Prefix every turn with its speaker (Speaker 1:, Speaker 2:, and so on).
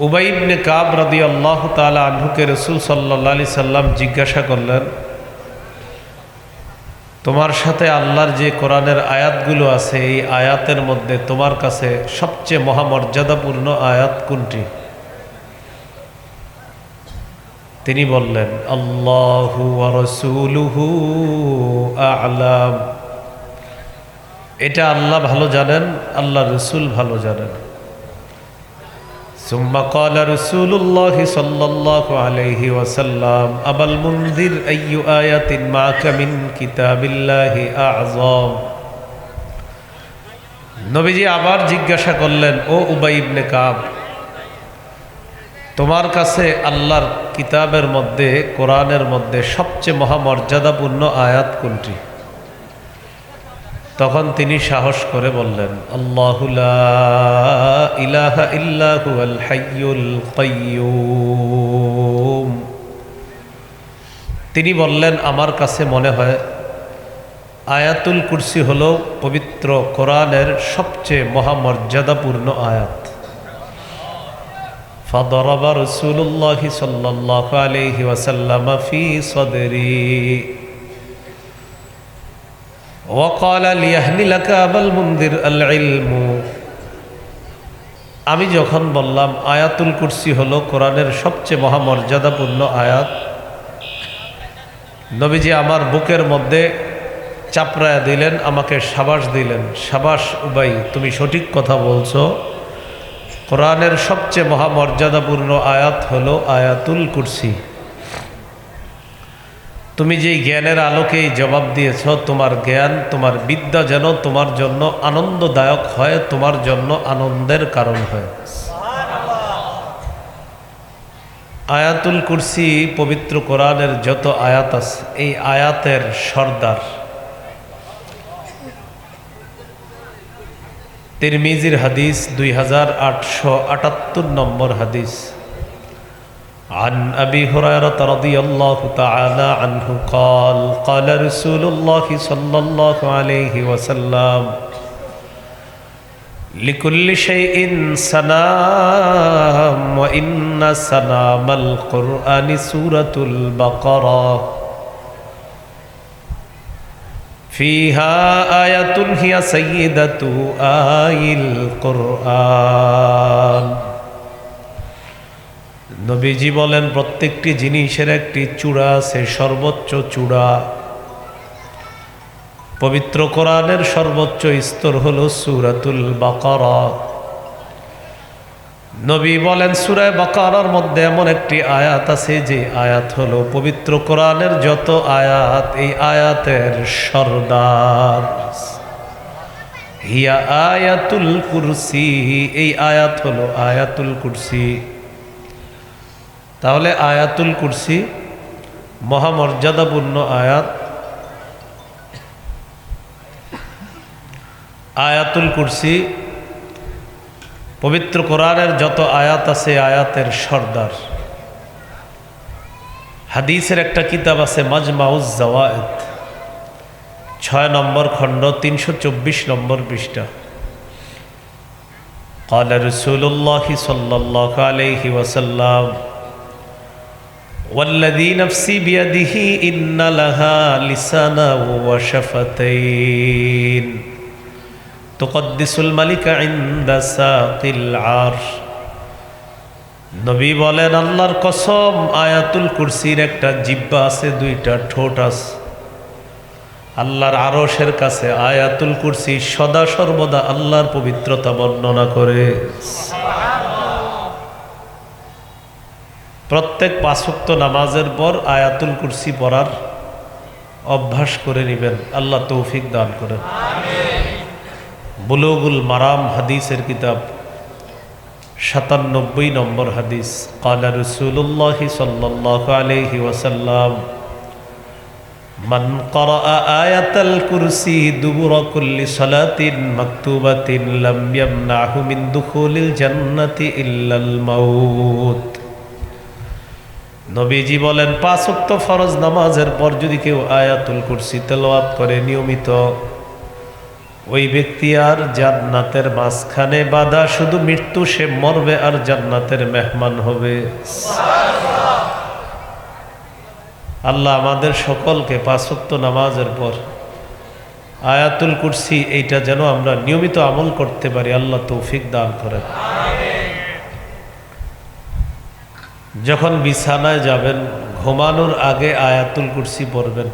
Speaker 1: উবাইবনে কাব রাদি আল্লাহ তালা আনহুকে রসুল সাল্লা সাল্লাম জিজ্ঞাসা করলেন, তোমার সাথে আল্লাহর যে কোরআনের আয়াতগুলো আছে, এই আয়াতের মধ্যে তোমার কাছে সবচেয়ে মহামর্যাদাপূর্ণ আয়াত কোনটি? তিনি বললেন, আল্লাহু আলাম। এটা আল্লাহ ভালো জানেন, আল্লাহ রসুল ভালো জানেন। ثم قال رسول الله صلى الله عليه وسلم أبا المنذر أي آية معك من كتاب الله أعظم নবীজি আবার জিজ্ঞাসা করলেন ও উবাই ইবনে কাব তোমার কাছে আল্লাহর কিতাবের মধ্যে কোরআনের মধ্যে সবচেয়ে মহামর্যাদাপূর্ণ আয়াত কোনটি তখন তিনি সাহস করে বললেন আল্লাহুলা ইলাহা ইল্লাহু আল হাইয়ুল কাইয়ুম তিনি বললেন আমার কাছে মনে হয় আয়াতুল কুরসি হল পবিত্র কোরআনের সবচেয়ে মহামর্যাদাপূর্ণ আয়াত فضرب رسول الله صلى الله عليه وسلم في صدري আমি যখন বললাম, আয়াতুল কুরসি হলো কোরআনের সবচেয়ে মহামর্যাদাপূর্ণ আয়াত। নবীজি আমার বুকের মধ্যে চাপড়ায়া দিলেন, আমাকে সাবাস দিলেন। সাবাস, উবাই, তুমি সঠিক কথা বলছো। কোরআনের সবচেয়ে মহামর্যাদাপূর্ণ আয়াত হলো আয়াতুল কুরসি। তুমি যেই জ্ঞানের আলোকেই জবাব দিয়েছ, তোমার জ্ঞান, তোমার বিদ্যা যেন তোমার জন্য আনন্দদায়ক হয়, তোমার জন্য আনন্দের কারণ হয়। আয়াতুল কুরসি পবিত্র কোরআনের যত আয়াত আছে, এই আয়াতের সর্দার। তিরমিজির হাদিস দুই হাজার আটশো আটাত্তর নম্বর হাদিস। عن أبي هريرة رضي الله تعالى عنه قال قال رسول الله صلى الله عليه وسلم لكل شيء سنام وإن سنام القرآن سورة البقرة. فيها آية هي سيدة آي القرآن. নবীজি বলেন, প্রত্যেকটি জিনিসের একটি চূড়া আছে সর্বোচ্চ চূড়া। পবিত্র কোরআনের সর্বোচ্চ স্তর হল সুরাতুল বাকারা। নবী বলেন, সুরায় বাকারার মধ্যে এমন একটি আয়াত আছে, যে আয়াত হলো পবিত্র কোরআনের যত আয়াত, এই আয়াতের সর্দার। হিয়া আয়াতুল কুরসি, এই আয়াত হলো আয়াতুল কুরসি। তাহলে আয়াতুল কুরসি মহামর্যাদাপূর্ণ আয়াত আয়াতুল কুরসি পবিত্র কোরআনের যত আয়াত আছে আয়াতের সর্দার হাদিসের একটা কিতাব আছে মাজমাউজ জাওয়ায়েদ ছয় নম্বর খণ্ড তিনশো চব্বিশ নম্বর পৃষ্ঠা قال رسول الله صلى الله عليه وسلم والذي نفسي بيده إن لها لسانا وشفتين تقدس الملك عند ساق العرش নবী বলেন আল্লাহর কসম আয়াতুল কুরসির একটা জিব্বা আছে দুইটা ঠোঁট আছে আল্লাহর আরশের কাছে আয়াতুল কুরসি সদা সর্বদা আল্লাহর পবিত্রতা বর্ণনা করে প্রত্যেক পাঁচক্ত নামাজের পর আয়াতুল কুরসি পড়ার অভ্যাস করে নেবেন আল্লাহ তৌফিক দান করেন বুলুগুল মারাম হাদিসের কিতাব সাতানব্বই নম্বর হাদিস কালা রসুল্লাহ সাল্লাহ আলহি ওয়াসাল্লাম من قرأ آية الكرسي دبر كل صلاة مكتوبة لم يمنعه من دخول الجنة إلا الموت নবীজি বলেন, পাঁচ উক্ত ফরজ নামাজের পর যদি কেউ আয়াতুল কুরসি তেলাওয়াত করে নিয়মিত, ওই ব্যক্তি আর জান্নাতের মাঝখানে বাধা, শুধু মৃত্যু সে মরবে আর জান্নাতের মেহমান হবে। আল্লাহ আমাদের সকলকে পাঁচক্ত নামাজের পর আয়াতুল কুরসি, এইটা যেন আমরা নিয়মিত আমল করতে পারি, আল্লাহ তৌফিক দান করেন। যখন বিছানায় যাবেন ঘুমানোর আগে আয়াতুল কুরসি পড়বেন।